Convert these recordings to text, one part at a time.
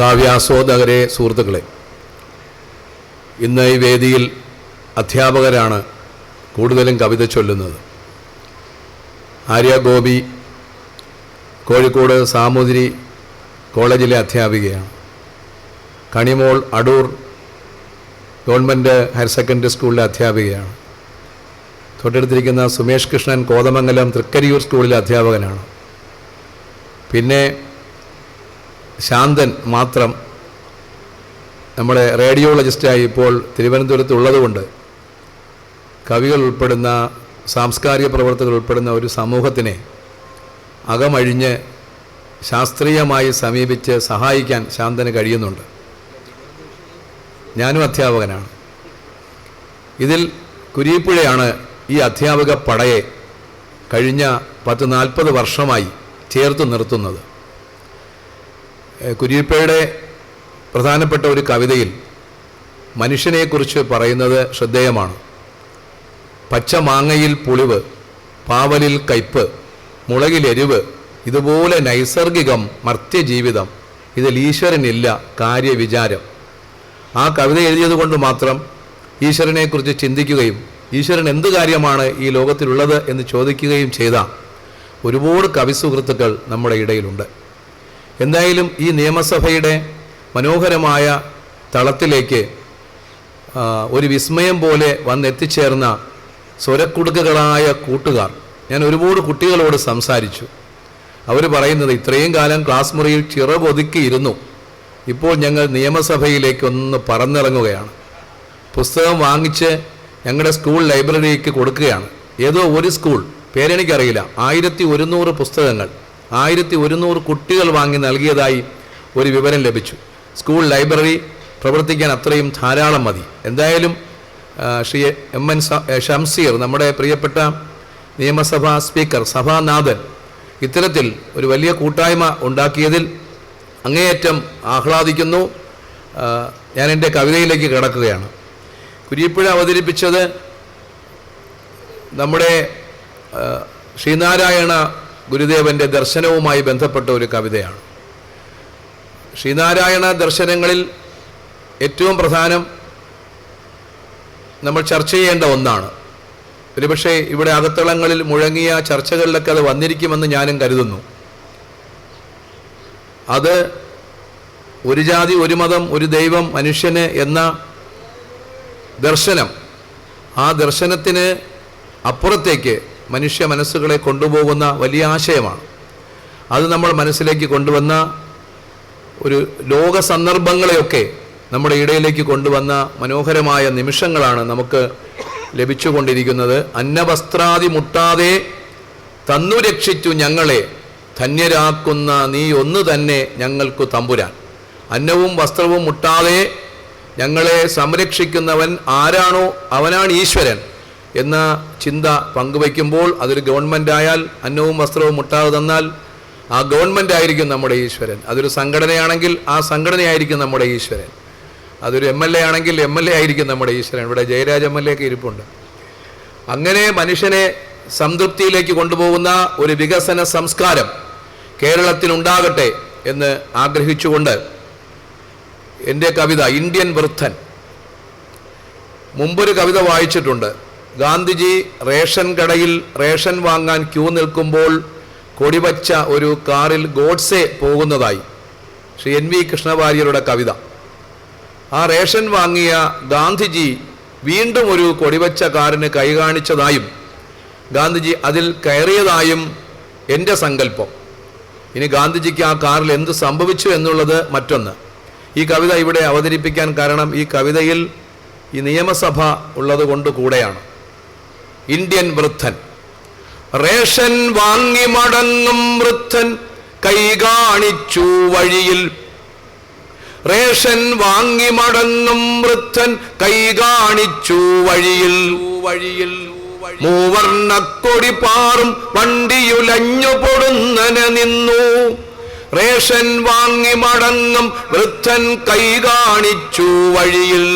കാവ്യാസ്വാദകരെ സുഹൃത്തുക്കളെ ഇന്ന് ഈ വേദിയിൽ അധ്യാപകരാണ് കൂടുതലും കവിത ചൊല്ലുന്നത്. ആര്യ ഗോപി കോഴിക്കോട് സാമൂതിരി കോളേജിലെ അധ്യാപികയാണ്. Kanimol Adoor government higher secondary സ്കൂളിലെ അധ്യാപികയാണ്. തൊട്ടടുത്തിരിക്കുന്ന സുമേഷ് കൃഷ്ണൻ കോതമംഗലം തൃക്കരിയൂർ സ്കൂളിലെ അധ്യാപകനാണ്. പിന്നെ ശാന്തൻ മാത്രം നമ്മുടെ റേഡിയോളജിസ്റ്റായി ഇപ്പോൾ തിരുവനന്തപുരത്ത് ഉള്ളതുകൊണ്ട് കവികൾ ഉൾപ്പെടുന്ന സാംസ്കാരിക പ്രവർത്തകർ ഉൾപ്പെടുന്ന ഒരു സമൂഹത്തിനെ അകമഴിഞ്ഞ് ശാസ്ത്രീയമായി സമീപിച്ച് സഹായിക്കാൻ ശാന്തന് കഴിയുന്നുണ്ട്. ഞാനും അധ്യാപകനാണ്. ഇതിൽ കുരീപ്പുഴയാണ് ഈ അധ്യാപക പടയെ കഴിഞ്ഞ പത്ത് നാൽപ്പത് വർഷമായി ചേർത്ത് നിർത്തുന്നത്. ഏഹ് കുരീപ്പയുടെ പ്രധാനപ്പെട്ട ഒരു കവിതയിൽ മനുഷ്യനെക്കുറിച്ച് പറയുന്നത് ശ്രദ്ധേയമാണ്. പച്ച മാങ്ങയിൽ പുളിവ് പാവലിൽ കയ്പ് മുളകിലെരിവ് ഇതുപോലെ നൈസർഗികം മർത്യജീവിതം ഇതിൽ ഈശ്വരനില്ല കാര്യവിചാരം. ആ കവിത എഴുതിയത് കൊണ്ട് മാത്രം ഈശ്വരനെക്കുറിച്ച് ചിന്തിക്കുകയും ഈശ്വരൻ എന്ത് കാര്യമാണ് ഈ ലോകത്തിലുള്ളത് എന്ന് ചോദിക്കുകയും ചെയ്ത ഒരുപാട് കവിസുഹൃത്തുക്കൾ നമ്മുടെ ഇടയിലുണ്ട്. എന്തായാലും ഈ നിയമസഭയുടെ മനോഹരമായ തളത്തിലേക്ക് ഒരു വിസ്മയം പോലെ വന്നെത്തിച്ചേർന്ന സ്വരക്കുടുക്കുകളായ കൂട്ടുകാർ. ഞാൻ ഒരുപാട് കുട്ടികളോട് സംസാരിച്ചു. അവർ പറയുന്നത് ഇത്രയും കാലം ക്ലാസ് മുറിയിൽ ചിറകൊതുക്കിയിരുന്നു. ഇപ്പോൾ ഞങ്ങൾ നിയമസഭയിലേക്ക് ഒന്ന് പറന്നിറങ്ങുകയാണ്. പുസ്തകം വാങ്ങിച്ച് ഞങ്ങളുടെ സ്കൂൾ ലൈബ്രറിക്ക് കൊടുക്കുകയാണ്. ഏതോ ഒരു സ്കൂൾ പേരെനിക്കറിയില്ല ആയിരത്തി ഒരുന്നൂറ് പുസ്തകങ്ങൾ. ആയിരത്തി ഒരുന്നൂറ് കുട്ടികൾ വാങ്ങി നൽകിയതായി ഒരു വിവരം ലഭിച്ചു. സ്കൂൾ ലൈബ്രറി പ്രവർത്തിക്കാൻ അത്രയും ധാരാളം മതി. എന്തായാലും ശ്രീ എം എൻ ഷംസീർ നമ്മുടെ പ്രിയപ്പെട്ട നിയമസഭാ സ്പീക്കർ സഭാനാഥൻ ഇത്തരത്തിൽ ഒരു വലിയ കൂട്ടായ്മ ഉണ്ടാക്കിയതിൽ അങ്ങേയറ്റം ആഹ്ലാദിക്കുന്നു. ഞാൻ എന്റെ കവിതയിലേക്ക് കിടക്കുകയാണ്. കുരിപ്പുഴ അവതരിപ്പിച്ചത് നമ്മുടെ ശ്രീനാരായണ ഗുരുദേവന്റെ ദർശനവുമായി ബന്ധപ്പെട്ട ഒരു കവിതയാണ്. ശ്രീനാരായണ ദർശനങ്ങളിൽ ഏറ്റവും പ്രധാനം നമ്മൾ ചർച്ച ചെയ്യേണ്ട ഒന്നാണ്. ഒരുപക്ഷെ ഇവിടെ അകത്തളങ്ങളിൽ മുഴങ്ങിയ ചർച്ചകളിലൊക്കെ അത് വന്നിരിക്കുമെന്ന് ഞാനും കരുതുന്നു. അത് ഒരു ജാതി ഒരു മതം ഒരു ദൈവം മനുഷ്യന് എന്ന ദർശനം ആ ദർശനത്തിന് അപ്പുറത്തേക്ക് മനുഷ്യ മനസ്സുകളെ കൊണ്ടുപോകുന്ന വലിയ ആശയമാണ്. അത് നമ്മൾ മനസ്സിലേക്ക് കൊണ്ടുവന്ന ഒരു ലോക സന്ദർഭങ്ങളെയൊക്കെ നമ്മുടെ ഇടയിലേക്ക് കൊണ്ടുവന്ന മനോഹരമായ നിമിഷങ്ങളാണ് നമുക്ക് ലഭിച്ചുകൊണ്ടിരിക്കുന്നത്. അന്നവസ്ത്രാദി മുട്ടാതെ തന്നു രക്ഷിച്ചു ഞങ്ങളെ. ധന്യരാക്കുന്ന നീ ഒന്ന് തന്നെ ഞങ്ങൾക്കു തമ്പുരാൻ. അന്നവും വസ്ത്രവും മുട്ടാതെ ഞങ്ങളെ സംരക്ഷിക്കുന്നവൻ ആരാണോ? അവനാണ് ഈശ്വരൻ. എന്ന ചിന്ത പങ്കുവയ്ക്കുമ്പോൾ അതൊരു ഗവൺമെന്റ് ആയാൽ അന്നവും വസ്ത്രവും മുട്ടാതെ തന്നാൽ ആ ഗവൺമെന്റ് ആയിരിക്കും നമ്മുടെ ഈശ്വരൻ. അതൊരു സംഘടനയാണെങ്കിൽ ആ സംഘടനയായിരിക്കും നമ്മുടെ ഈശ്വരൻ. അതൊരു എം എൽ എ ആണെങ്കിൽ എം എൽ എ ആയിരിക്കും നമ്മുടെ ഈശ്വരൻ. ഇവിടെ ജയരാജ് എം എൽ എ ഒക്കെ ഇരിപ്പുണ്ട്. അങ്ങനെ മനുഷ്യനെ സംതൃപ്തിയിലേക്ക് കൊണ്ടുപോകുന്ന ഒരു വികസന സംസ്കാരം കേരളത്തിനുണ്ടാകട്ടെ എന്ന് ആഗ്രഹിച്ചുകൊണ്ട് എന്റെ കവിത ഇന്ത്യൻ വൃദ്ധൻ മുമ്പൊരു കവിത വായിച്ചിട്ടുണ്ട്. ഗാന്ധിജി റേഷൻ കടയിൽ റേഷൻ വാങ്ങാൻ ക്യൂ നിൽക്കുമ്പോൾ കൊടിവച്ച ഒരു കാറിൽ ഗോഡ്സെ പോകുന്നതായി ശ്രീ എൻ വി കൃഷ്ണവാര്യരുടെ കവിത. ആ റേഷൻ വാങ്ങിയ ഗാന്ധിജി വീണ്ടും ഒരു കൊടിവച്ച കാറിന് കൈകാണിച്ചതായും ഗാന്ധിജി അതിൽ കയറിയതായും എന്റെ സങ്കല്പം. ഇനി ഗാന്ധിജിക്ക് ആ കാറിൽ എന്ത് സംഭവിച്ചു എന്നുള്ളത് മറ്റൊന്ന്. ഈ കവിത ഇവിടെ അവതരിപ്പിക്കാൻ കാരണം ഈ കവിതയിൽ ഈ നിയമസഭ ഉള്ളത് കൊണ്ട് കൂടെയാണ്. ഇന്ത്യൻ വൃദ്ധൻ. റേഷൻ വാങ്ങി മടങ്ങും വൃദ്ധൻ കൈ കാണിച്ചു വഴിയിൽ. റേഷൻ വാങ്ങി മടങ്ങും വൃദ്ധൻ കൈ കാണിച്ചു വഴിയിൽ. വഴിയിൽ മൂവർണക്കൊടി പാറും വണ്ടിയുലഞ്ഞു പൊടുന്നന നിന്നു. റേഷൻ വാങ്ങി മടങ്ങും വൃദ്ധൻ കൈ കാണിച്ചു വഴിയിൽ.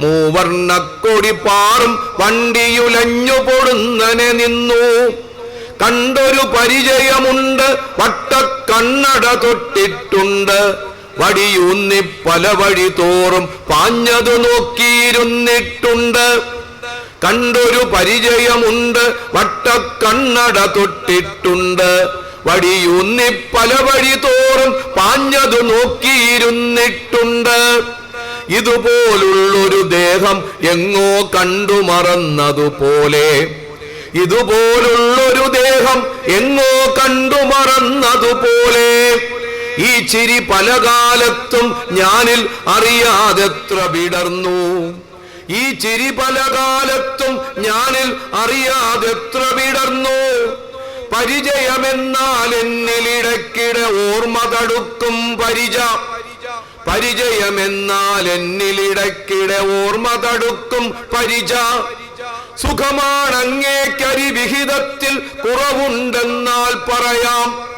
മൂവർണക്കൊടി പാറും വണ്ടിയുലഞ്ഞു പൊടുന്നനെ നിന്നു. കണ്ടൊരു പരിചയമുണ്ട് വട്ടക്കണ്ണട തൊട്ടിട്ടുണ്ട്. വടിയൂന്നി പല വഴി തോറും പാഞ്ഞതു നോക്കിയിരുന്നിട്ടുണ്ട്. കണ്ടൊരു പരിചയമുണ്ട് വട്ടക്കണ്ണട തൊട്ടിട്ടുണ്ട്. വടിയൂന്നി പല വഴി തോറും പാഞ്ഞതു നോക്കിയിരുന്നിട്ടുണ്ട്. ഇതുപോലുള്ളൊരു ദേഹം എങ്ങോ കണ്ടു മറന്നതുപോലെ. ഇതുപോലുള്ളൊരു ദേഹം എങ്ങോ കണ്ടു മറന്നതുപോലെ. ഈ ചിരി പല കാലത്തും ഞാനിൽ അറിയാതെത്ര വിടർന്നു. ഈ ചിരി പല കാലത്തും ഞാനിൽ അറിയാതെത്ര വിടർന്നു. പരിചയമെന്നാൽ എന്നിലിടക്കിടെ ഓർമ്മ തടുക്കും പരിച. പരിചയമെന്നാൽ എന്നിലിടക്കിടെ ഓർമ്മ തടുക്കും പരിച. സുഖമാണങ്ങേക്കരി വിഹിതത്തിൽ കുറവുണ്ടെന്നാൽ പറയാം.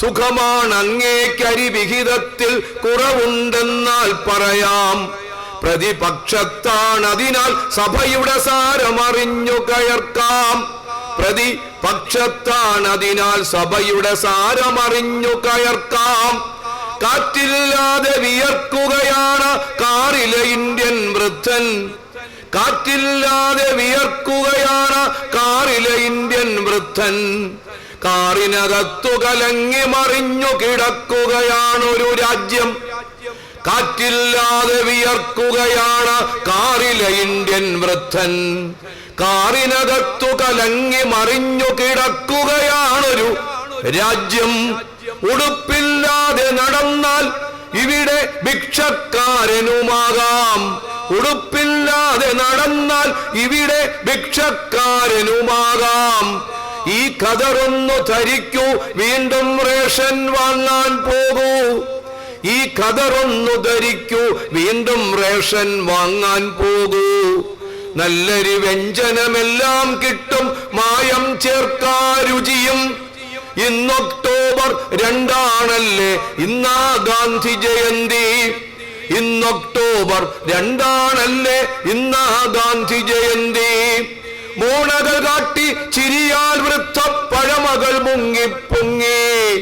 സുഖമാണങ്ങേക്കരി വിഹിതത്തിൽ കുറവുണ്ടെന്നാൽ പറയാം. പ്രതിപക്ഷത്താണതിനാൽ സഭയുടെ സാരമറിഞ്ഞു കയർക്കാം. പ്രതിപക്ഷത്താണതിനാൽ സഭയുടെ സാരമറിഞ്ഞു കയർക്കാം. കാറ്റില്ലാതെ വിയർക്കുകയാണ് കാറിലെ ഇന്ത്യൻ വൃദ്ധൻ. കാറ്റില്ലാതെ വിയർക്കുകയാണ് കാറിലെ ഇന്ത്യൻ വൃദ്ധൻ. കാറിനകത്തു കലങ്ങി മറിഞ്ഞു കിടക്കുകയാണൊരു രാജ്യം. കാറ്റില്ലാതെ വിയർക്കുകയാണ് കാറിലെ ഇന്ത്യൻ വൃദ്ധൻ. കാറിനകത്തു കലങ്ങി മറിഞ്ഞു കിടക്കുകയാണൊരു രാജ്യം. ഉടുപ്പില്ലാതെ നടന്നാൽ ഇവിടെ ഭിക്ഷക്കാരനുമാകാം. ഉടുപ്പില്ലാതെ നടന്നാൽ ഇവിടെ ഭിക്ഷക്കാരനുമാകാം. ഈ കതറൊന്നു ധരിക്കൂ വീണ്ടും റേഷൻ വാങ്ങാൻ പോകൂ. ഈ കതറൊന്നു ധരിക്കൂ വീണ്ടും റേഷൻ വാങ്ങാൻ പോകൂ. നല്ലൊരു വ്യഞ്ജനമെല്ലാം കിട്ടും മായം ചേർക്കാ രുചിയും. ഇന്ന് ഒക്ടോബർ രണ്ടാണല്ലേ? ഇന്നാ ഗാന്ധി ജയന്തി. ഇന്ന് ഒക്ടോബർ രണ്ടാണല്ലേ? ഇന്നാ ഗാന്ധി ജയന്തി. മൂണകൾ കാട്ടി ചിരിയാൽ വൃദ്ധ പഴമകൾ മുങ്ങി പൊങ്ങി.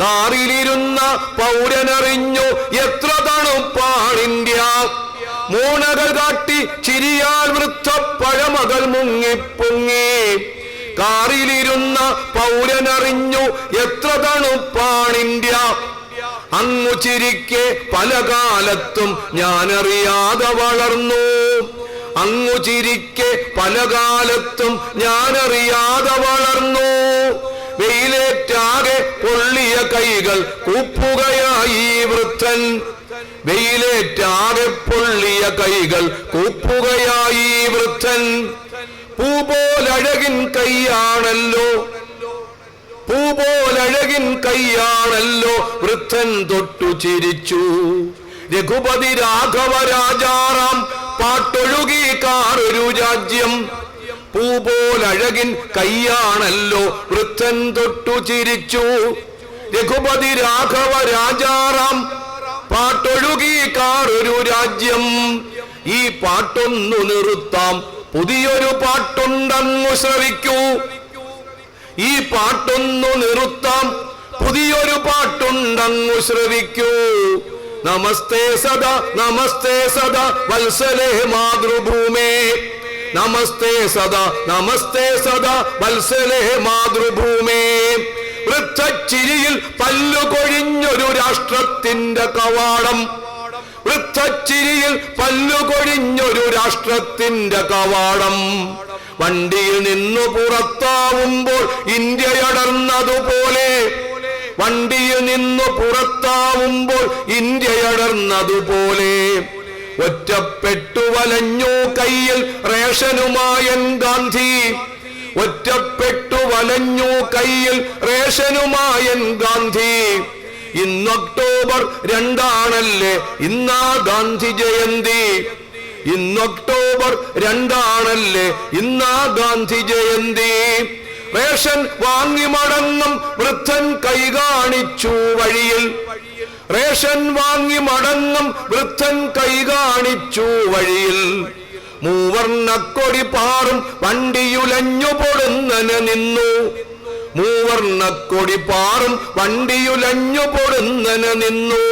കാറിലിരുന്ന പൗരനറിഞ്ഞു എത്ര തണുപ്പാണിന്ത്യ മൂണകൾ കാട്ടി ചിരിയാൽ വൃദ്ധ പഴമകൾ മുങ്ങി പൊങ്ങി. കാറിലിരുന്ന പൗരനറിഞ്ഞു എത്ര തണുപ്പാണിന്ത്യ അങ്ങു ചിരിക്കെ പല കാലത്തും ഞാനറിയാതെ വളർന്നു. അങ്ങു ചിരിക്കെ പല കാലത്തും ഞാനറിയാതെ വളർന്നു. വെയിലേറ്റാകെ പൊള്ളിയ കൈകൾ കൂപ്പുകയായി വൃദ്ധൻ. വെയിലേറ്റാകെ പൊള്ളിയ കൈകൾ കൂപ്പുകയായി വൃദ്ധൻ. പൂപോലഴകിൻ കൈയാണല്ലോ. പൂപോലഴകിൻ കൈയാണല്ലോ. വൃദ്ധൻ തൊട്ടു ചിരിച്ചു. രഘുപതി രാഘവ രാജാറാം പാട്ടൊഴുകി കാറൊരു രാജ്യം. പൂപോലഴകിൻ കൈയാണല്ലോ. വൃദ്ധൻ തൊട്ടു ചിരിച്ചു. രഘുപതി രാഘവ രാജാറാം പാട്ടൊഴുകി കാറൊരു രാജ്യം. ഈ പാട്ടൊന്നു നിർത്താം. പുതിയൊരു പാട്ടുണ്ടെന്നു ശ്രവിക്കൂ. ഈ പാട്ടൊന്നു നിർത്താം. പുതിയൊരു പാട്ടുണ്ടെന്നു ശ്രവിക്കൂ. നമസ്തേ സദാ നമസ്തേ സദാ വത്സലേ മാതൃഭൂമേ. നമസ്തേ സദാ നമസ്തേ സദാ വത്സലേ മാതൃഭൂമേ. വൃദ്ധച്ചിരിയിൽ പല്ലുകൊഴിഞ്ഞൊരു രാഷ്ട്രത്തിന്റെ കവാടം. വൃദ്ധച്ചിരിയിൽ പല്ലുകൊഴിഞ്ഞൊരു രാഷ്ട്രത്തിന്റെ കവാടം. വണ്ടിയിൽ നിന്നു പുറത്താവുമ്പോൾ ഇന്ത്യയടർന്നതുപോലെ വണ്ടിയിൽ നിന്നു പുറത്താവുമ്പോൾ ഇന്ത്യയടർന്നതുപോലെ ഒറ്റപ്പെട്ടു വലഞ്ഞു കയ്യിൽ റേഷനുമായൻ ഗാന്ധി. ഒറ്റപ്പെട്ടു വലഞ്ഞു കയ്യിൽ റേഷനുമായൻ ഗാന്ധി. ഇന്ന് ഒക്ടോബർ രണ്ടാണല്ലേ? ഇന്നാ ഗാന്ധി ജയന്തി. ഇന്ന് ഒക്ടോബർ രണ്ടാണല്ലേ? ഇന്നാ ഗാന്ധി ജയന്തി. റേഷൻ വാങ്ങി മടങ്ങും വൃദ്ധൻ കൈ കാണിച്ചു വഴിയിൽ. റേഷൻ വാങ്ങി മടങ്ങും വൃദ്ധൻ കൈ കാണിച്ചു വഴിയിൽ. മൂവർണക്കൊടി പാറും വണ്ടിയുലഞ്ഞു പൊടുന്നന് നിന്നു. മൂവർണക്കൊടി പാറും വണ്ടിയുലഞ്ഞു പൊടുന്നന നിന്നു.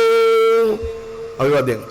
അഭിവാദ്യങ്ങൾ.